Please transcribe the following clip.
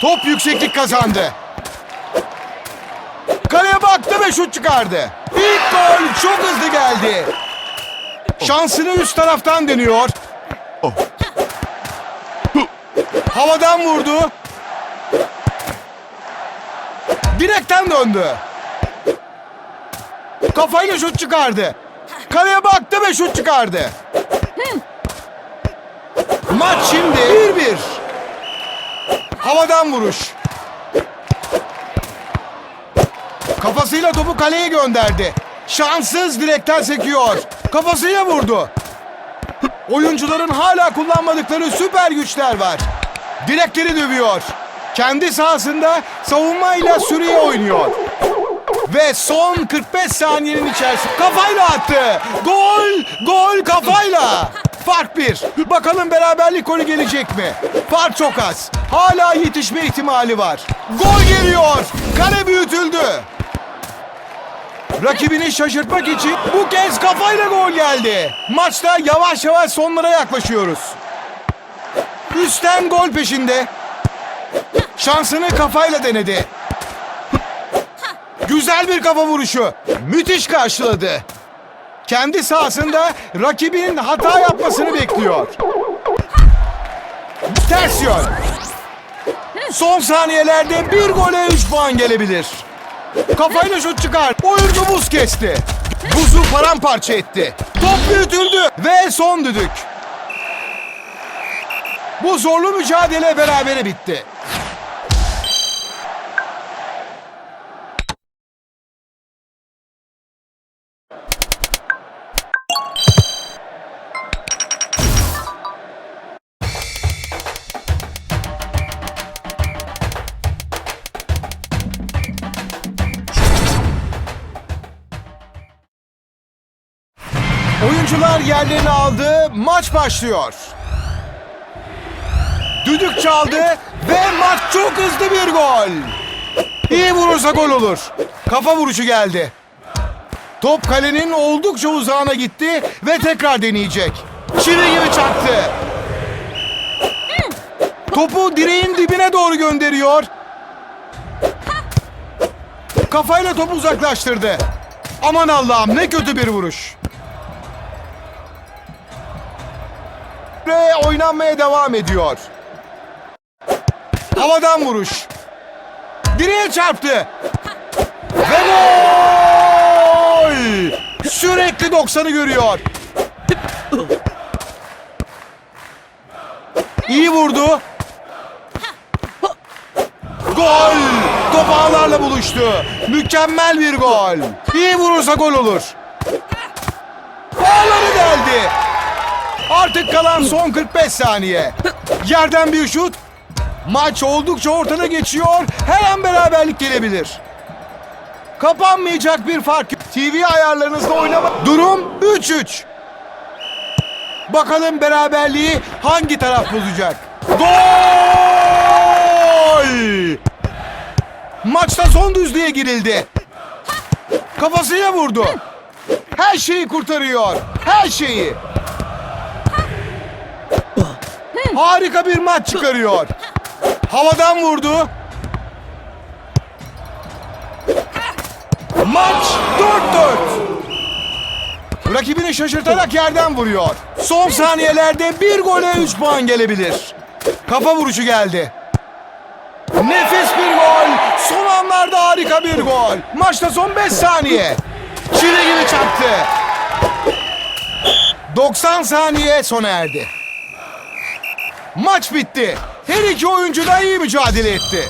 Top yükseklik kazandı. Kaleye baktı ve şut çıkardı. İlk gol çok hızlı geldi. Şansını üst taraftan deniyor. Havadan vurdu. Direkten döndü. Kafayla şut çıkardı. Kaleye baktı ve şut çıkardı. Maç şimdi 1-1. Havadan vuruş. Kafasıyla topu kaleye gönderdi. Şanssız direkten sekiyor. Kafasıyla vurdu. Oyuncuların hala kullanmadıkları süper güçler var. Direkleri dövüyor. Kendi sahasında savunmayla sürüye oynuyor. Ve son 45 saniyenin içerisinde kafayla attı. Gol! Gol kafayla. Fark bir. Bakalım beraberlik golü gelecek mi? Fark çok az. Hala yetişme ihtimali var. Gol geliyor. Kale büyütüldü. Rakibini şaşırtmak için bu kez kafayla gol geldi. Maçta yavaş yavaş sonlara yaklaşıyoruz. Üstten gol peşinde. Şansını kafayla denedi. Güzel bir kafa vuruşu. Müthiş karşıladı. Kendi sahasında rakibinin hata yapmasını bekliyor. Ters yön. Son saniyelerde bir gole 3 puan gelebilir. Kafayla şut çıkar. Oyuncu buz kesti. Buzu paramparça etti. Top büyütüldü ve son düdük. Bu zorlu mücadele berabere bitti. Oyuncular yerlerini aldı. Maç başlıyor. Düdük çaldı ve maç çok hızlı bir gol. İyi vurursa gol olur. Kafa vuruşu geldi. Top kalenin oldukça uzağına gitti ve tekrar deneyecek. Çivi gibi çaktı. Topu direğin dibine doğru gönderiyor. Kafayla topu uzaklaştırdı. Aman Allah'ım ne kötü bir vuruş. Ve oynanmaya devam ediyor. Havadan vuruş. Direğe çarptı. Ve gol! Sürekli 90'ı görüyor. İyi vurdu. Gol! Top ağlarla buluştu. Mükemmel bir gol. İyi vurursa gol olur. Ağları deldi. Artık kalan son 45 saniye. Yerden bir şut. Maç oldukça ortada geçiyor. Her an beraberlik gelebilir. Kapanmayacak bir fark. TV ayarlarınızda oynama. Durum 3-3. Bakalım beraberliği hangi taraf bozacak? Gol! Maçta son düzlüğe girildi. Kafasıyla vurdu. Her şeyi kurtarıyor. Her şeyi. Harika bir maç çıkarıyor. Havadan vurdu. Maç 4-4. Rakibini şaşırtarak yerden vuruyor. Son saniyelerde bir gole 3 puan gelebilir. Kafa vuruşu geldi. Nefis bir gol. Son anlarda harika bir gol. Maçta son 5 saniye. Çile gibi çaktı. 90 saniye sona erdi. Maç bitti. Her iki oyuncu da iyi mücadele etti.